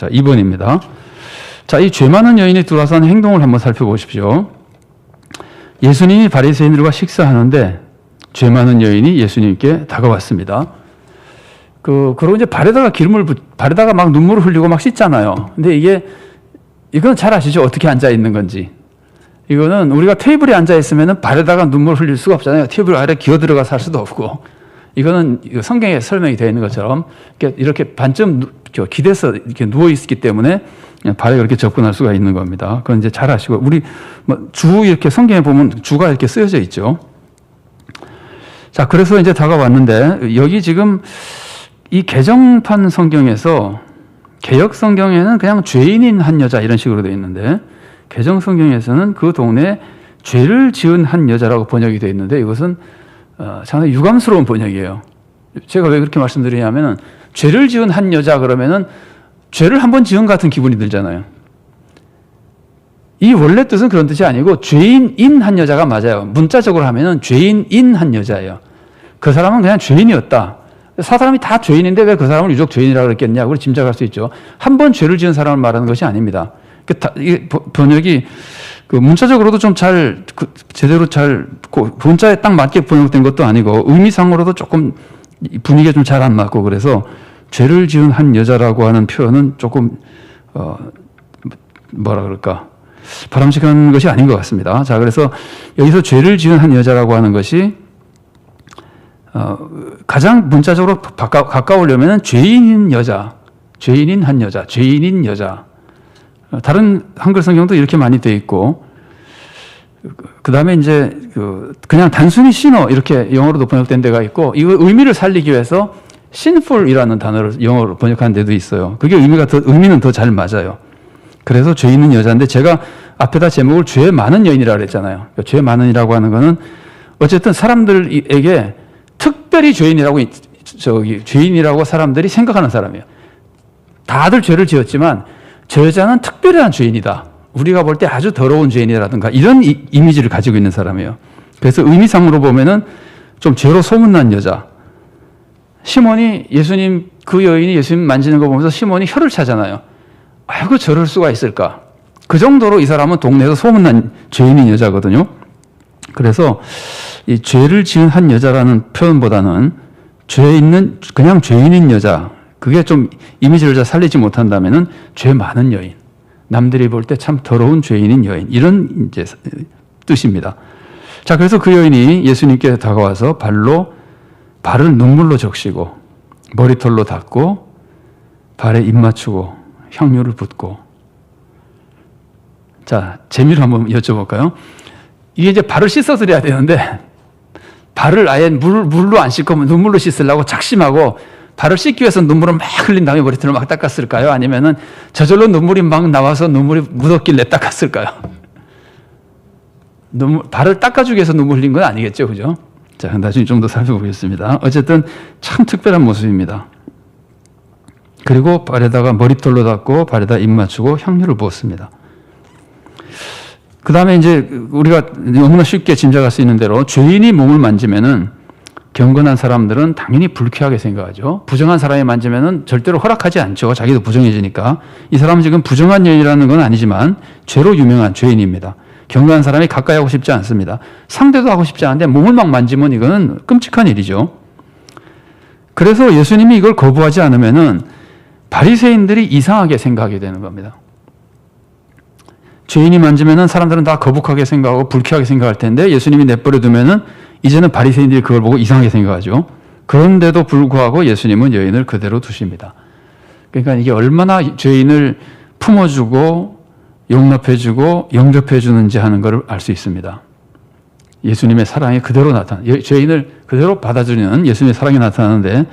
자, 2번입니다. 자, 이 죄 많은 여인이 들어와서 행동을 한번 살펴보십시오. 예수님이 바리새인들과 식사하는데 죄 많은 여인이 예수님께 다가왔습니다. 그 그러고 이제 발에다가 기름을 붓, 발에다가 막 눈물을 흘리고 막 씻잖아요. 근데 이게 이건 잘 아시죠? 어떻게 앉아 있는 건지. 이거는 우리가 테이블에 앉아 있으면은 발에다가 눈물 흘릴 수가 없잖아요. 테이블 아래 기어 들어가 살 수도 없고. 이거는 이거 성경에 설명이 되어 있는 것처럼 이렇게 반쯤 누- 저 기대서 이렇게 누워 있기 때문에 발에 그렇게 접근할 수가 있는 겁니다. 그건 이제 잘 아시고 우리 뭐주 이렇게 성경에 보면 주가 이렇게 쓰여져 있죠. 자, 그래서 이제 다가왔는데 여기 지금 이 개정판 성경에서 개혁 성경에는 그냥 죄인인 한 여자 이런 식으로 되어 있는데 개정 성경에서는 그 동네에 죄를 지은 한 여자라고 번역이 되어 있는데 이것은 어, 상당히 유감스러운 번역이에요. 제가 왜 그렇게 말씀드리냐면은 죄를 지은 한 여자 그러면은 죄를 한 번 지은 것 같은 기분이 들잖아요. 이 원래 뜻은 그런 뜻이 아니고 죄인인 한 여자가 맞아요. 문자적으로 하면은 죄인인 한 여자예요. 그 사람은 그냥 죄인이었다. 사람이 다 죄인인데 왜 그 사람을 유독 죄인이라고 그랬겠냐? 그걸 짐작할 수 있죠. 한 번 죄를 지은 사람을 말하는 것이 아닙니다. 그 번역이 그 문자적으로도 좀 잘 제대로 잘그 본자에 딱 맞게 번역된 것도 아니고 의미상으로도 조금 이 분위기가 좀 잘 안 맞고 그래서 죄를 지은 한 여자라고 하는 표현은 조금 어 뭐라 그럴까 바람직한 것이 아닌 것 같습니다. 자 그래서 여기서 죄를 지은 한 여자라고 하는 것이 어, 가장 문자적으로 가까, 가까우려면 죄인인 여자, 죄인인 한 여자, 죄인인 여자. 어, 다른 한글 성경도 이렇게 많이 돼 있고, 그 다음에 이제 그 그냥 단순히 신어 이렇게 영어로도 번역된 데가 있고, 이거 의미를 살리기 위해서 sinful이라는 단어를 영어로 번역한 데도 있어요. 그게 의미가 더, 의미는 더 잘 맞아요. 그래서 죄 있는 여자인데 제가 앞에다 제목을 죄 많은 여인이라고 그랬잖아요. 그러니까 죄 많은이라고 하는 거는 어쨌든 사람들에게 특별히 죄인이라고 이- 저기 죄인이라고 사람들이 생각하는 사람이에요. 다들 죄를 지었지만 저 여자는 특별한 죄인이다. 우리가 볼 때 아주 더러운 죄인이라든가 이런 이, 이미지를 가지고 있는 사람이에요. 그래서 의미상으로 보면은 좀 죄로 소문난 여자. 시몬이 예수님 그 여인이 예수님 만지는 거 보면서 시몬이 혀를 차잖아요. 아이고 저럴 수가 있을까? 그 정도로 이 사람은 동네에서 소문난 죄인인 여자거든요. 그래서 이 죄를 지은 한 여자라는 표현보다는 죄 있는 그냥 죄인인 여자 그게 좀 이미지를 잘 살리지 못한다면은 죄 많은 여인 남들이 볼 때 참 더러운 죄인인 여인 이런 이제 뜻입니다. 자 그래서 그 여인이 예수님께 다가와서 발로 발을 눈물로 적시고 머리털로 닦고 발에 입 맞추고 향료를 붓고 자 재미를 한번 여쭤볼까요? 이게 이제 발을 씻어 드려야 되는데 발을 아예 물, 물로 안 씻고 눈물로 씻으려고 작심하고 발을 씻기 위해서 눈물을 막 흘린 다음에 머리털을 막 닦았을까요? 아니면은 저절로 눈물이 막 나와서 눈물이 묻었길래 닦았을까요? 눈물, 발을 닦아주기 위해서 눈물 흘린 건 아니겠죠, 그죠? 자, 나중에 좀 더 살펴보겠습니다. 어쨌든 참 특별한 모습입니다. 그리고 발에다가 머리털로 닦고 발에다 입 맞추고 향료를 부었습니다. 그 다음에 이제 우리가 너무나 쉽게 짐작할 수 있는 대로 죄인이 몸을 만지면은 경건한 사람들은 당연히 불쾌하게 생각하죠. 부정한 사람이 만지면은 절대로 허락하지 않죠. 자기도 부정해지니까. 이 사람은 지금 부정한 여인이라는 건 아니지만 죄로 유명한 죄인입니다. 경건한 사람이 가까이 하고 싶지 않습니다. 상대도 하고 싶지 않은데 몸을 막 만지면 이거는 끔찍한 일이죠. 그래서 예수님이 이걸 거부하지 않으면은 바리새인들이 이상하게 생각하게 되는 겁니다. 죄인이 만지면은 사람들은 다 거북하게 생각하고 불쾌하게 생각할 텐데 예수님이 내버려 두면은 이제는 바리새인들이 그걸 보고 이상하게 생각하죠. 그런데도 불구하고 예수님은 여인을 그대로 두십니다. 그러니까 이게 얼마나 죄인을 품어주고 용납해주고 영접해주는지 하는 것을 알 수 있습니다. 예수님의 사랑이 그대로 나타나, 여- 죄인을 그대로 받아주는 예수님의 사랑이 나타나는데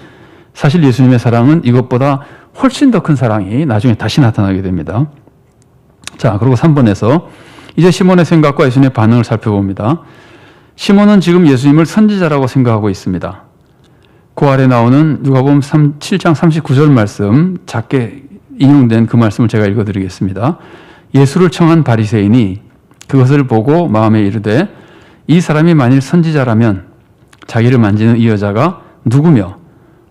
사실 예수님의 사랑은 이것보다 훨씬 더 큰 사랑이 나중에 다시 나타나게 됩니다. 자, 그리고 3번에서 이제 시몬의 생각과 예수님의 반응을 살펴봅니다. 시몬은 지금 예수님을 선지자라고 생각하고 있습니다. 그 아래 나오는 누가복음 3, 7장 39절 말씀 작게 인용된 그 말씀을 제가 읽어드리겠습니다. 예수를 청한 바리새인이 그것을 보고 마음에 이르되 이 사람이 만일 선지자라면 자기를 만지는 이 여자가 누구며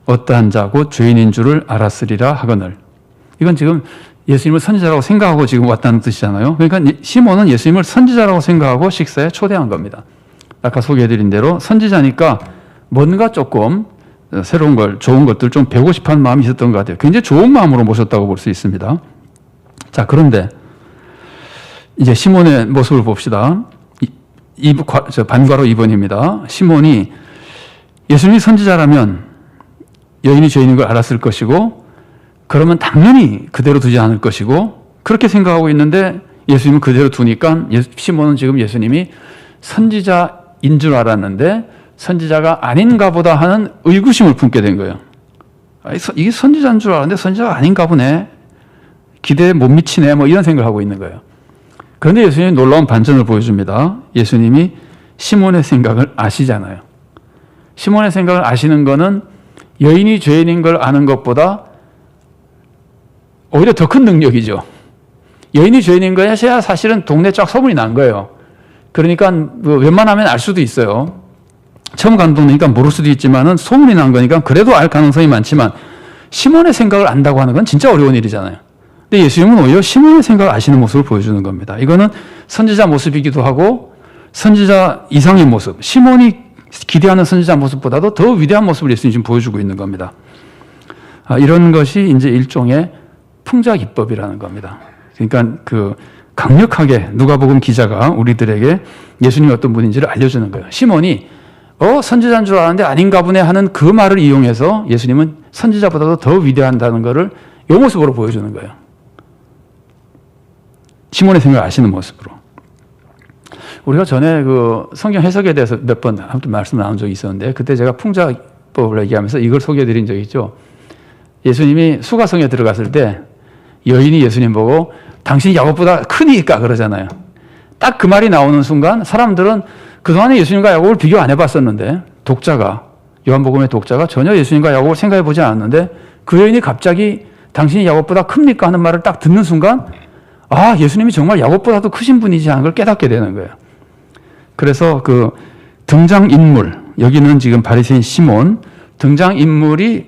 어떠한 자고 죄인인 줄을 알았으리라 하거늘 이건 지금 예수님을 선지자라고 생각하고 지금 왔다는 뜻이잖아요. 그러니까 예- 시몬은 예수님을 선지자라고 생각하고 식사에 초대한 겁니다. 아까 소개해드린 대로 선지자니까 뭔가 조금 어, 새로운 걸, 좋은 것들 좀 배우고 싶어 하는 마음이 있었던 것 같아요. 굉장히 좋은 마음으로 모셨다고 볼 수 있습니다. 자, 그런데 이제 시몬의 모습을 봅시다. 이, 반과로 2번입니다. 시몬이 예수님이 선지자라면 여인이 죄인인 걸 알았을 것이고 그러면 당연히 그대로 두지 않을 것이고 그렇게 생각하고 있는데 예수님은 그대로 두니까 예- 시몬은 지금 예수님이 선지자 인 줄 알았는데 선지자가 아닌가 보다 하는 의구심을 품게 된 거예요. 서- 이게 선지자인 줄 알았는데 선지자가 아닌가 보네. 기대에 못 미치네. 뭐 이런 생각을 하고 있는 거예요. 그런데 예수님이 놀라운 반전을 보여줍니다. 예수님이 시몬의 생각을 아시잖아요. 시몬의 생각을 아시는 거는 여인이 죄인인 걸 아는 것보다 오히려 더 큰 능력이죠. 여인이 죄인인 거야 사실은 동네 쫙 소문이 난 거예요. 그러니까 뭐 웬만하면 알 수도 있어요. 처음 간 동네니까 모를 수도 있지만은 소문이 난 거니까 그래도 알 가능성이 많지만 시몬의 생각을 안다고 하는 건 진짜 어려운 일이잖아요. 근데 예수님은 오히려 시몬의 생각을 아시는 모습을 보여주는 겁니다. 이거는 선지자 모습이기도 하고 선지자 이상의 모습, 시몬이 기대하는 선지자 모습보다도 더 위대한 모습을 예수님 지금 보여주고 있는 겁니다. 아, 이런 것이 이제 일종의 풍자 기법이라는 겁니다. 그러니까 그 강력하게 누가복음 기자가 우리들에게 예수님이 어떤 분인지를 알려주는 거예요. 시몬이 어 선지자인 줄 알았는데 아닌가 보네 하는 그 말을 이용해서 예수님은 선지자보다도 더 위대한다는 것을 이 모습으로 보여주는 거예요. 시몬의 생각을 아시는 모습으로. 우리가 전에 그 성경 해석에 대해서 몇 번 아무튼 말씀 나눈 적이 있었는데 그때 제가 풍자법을 얘기하면서 이걸 소개해 드린 적이 있죠. 예수님이 수가성에 들어갔을 때 여인이 예수님 보고 당신이 야곱보다 크니까 그러잖아요. 딱 그 말이 나오는 순간 사람들은 그동안에 예수님과 야곱을 비교 안 해봤었는데 독자가 요한복음의 독자가 전혀 예수님과 야곱을 생각해 보지 않았는데 그 여인이 갑자기 당신이 야곱보다 큽니까 하는 말을 딱 듣는 순간 아 예수님이 정말 야곱보다도 크신 분이지 하는 걸 깨닫게 되는 거예요. 그래서 그 등장 인물 여기는 지금 바리새인 시몬 등장 인물이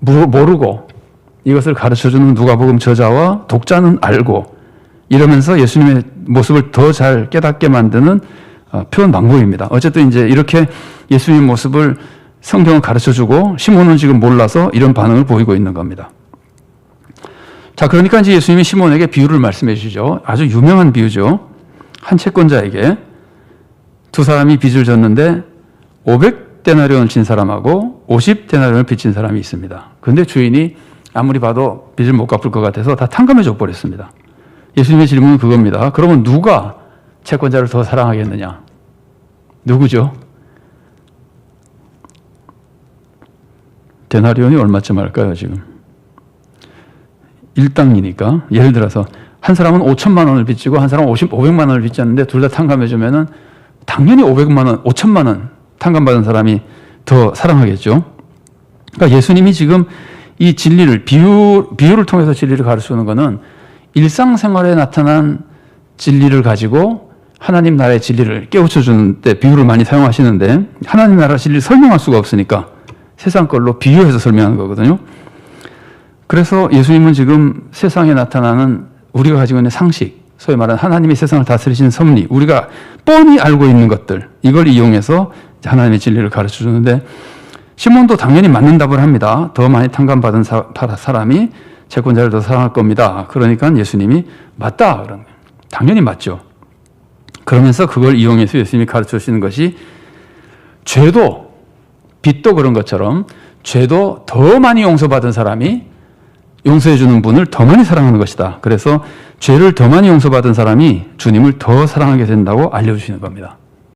모르고 이것을 가르쳐 주는 누가복음 저자와 독자는 알고 이러면서 예수님의 모습을 더 잘 깨닫게 만드는 어, 표현 방법입니다. 어쨌든 이제 이렇게 예수님의 모습을 성경은 가르쳐 주고 시몬은 지금 몰라서 이런 반응을 보이고 있는 겁니다. 자, 그러니까 이제 예수님이 시몬에게 비유를 말씀해 주시죠. 아주 유명한 비유죠. 한 채권자에게 두 사람이 빚을 졌는데 500 데나리온을 진 사람하고 50 데나리온을 빚진 사람이 있습니다. 그런데 주인이 아무리 봐도 빚을 못 갚을 것 같아서 다 탕감해 줘 버렸습니다. 예수님의 질문은 그겁니다. 그러면 누가 채권자를 더 사랑하겠느냐? 누구죠? 데나리온이 얼마쯤 할까요, 지금? 일당이니까 예를 들어서 한 사람은 5천만 원을 빚지고 한 사람은 50, 500만 원을 빚졌는데 둘 다 탕감해 주면은 당연히 500만 원, 5천만 원 탕감받은 사람이 더 사랑하겠죠. 그러니까 예수님이 지금 이 진리를 비유 비유를 통해서 진리를 가르치는 것은 일상생활에 나타난 진리를 가지고 하나님 나라의 진리를 깨우쳐 주는 때 비유를 많이 사용하시는데 하나님 나라 진리를 설명할 수가 없으니까 세상 걸로 비유해서 설명하는 거거든요. 그래서 예수님은 지금 세상에 나타나는 우리가 가지고 있는 상식, 소위 말하는 하나님이 세상을 다스리시는 섭리, 우리가 뻔히 알고 있는 것들, 이걸 이용해서 하나님의 진리를 가르쳐 주는데 시몬도 당연히 맞는 답을 합니다. 더 많이 탕감받은 사, 사람이 채권자를 더 사랑할 겁니다. 그러니까 예수님이 맞다. 거예요. 당연히 맞죠. 그러면서 그걸 이용해서 예수님이 가르쳐 주시는 것이 죄도 빚도 그런 것처럼 죄도 더 많이 용서받은 사람이 용서해 주는 분을 더 많이 사랑하는 것이다. 그래서 죄를 더 많이 용서받은 사람이 주님을 더 사랑하게 된다고 알려 주시는 겁니다.